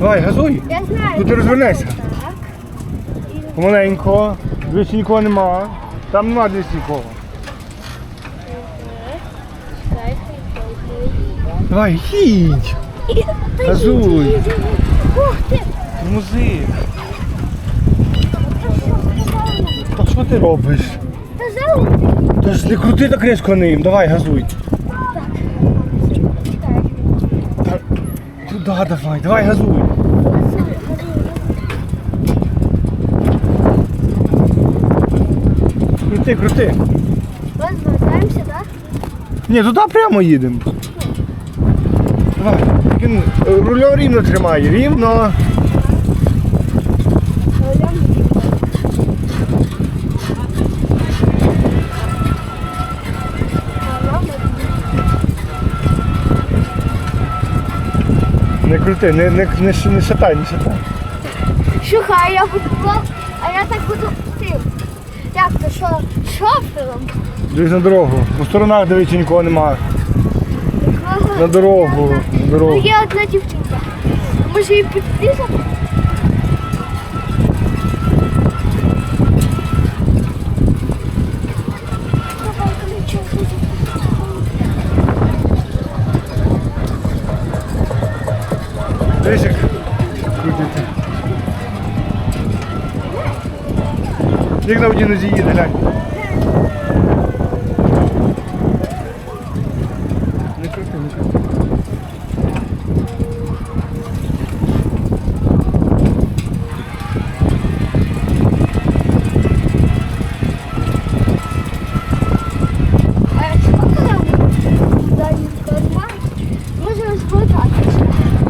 Давай, газуй. Я знаю. Ну, ти розвернешся. Помаленько. Дивись, нікого нема. Там нема десь нікого. Давай, їдь. Газуй. Музик. Та що ти робиш? Та ж не крути так різко ним. Давай, газуй. Та, туди давай, давай газуй. Крути, крути. Розвертаємося, так? Ні, туди прямо їдемо. Давай. Рульо рівно тримає, рівно. Не крути, не, не, не, ш- не шатай, не шатай. Шухай, я буду клоп, а я так буду тим. Як то що? Шофером? Дивись на дорогу. По сторонах дивись, нікого немає. На дорогу. На Ну є одна дівчинка. Може її підписати? Рижик крутиться. Як на одній нозі їде, глянь. Не крути, не крути.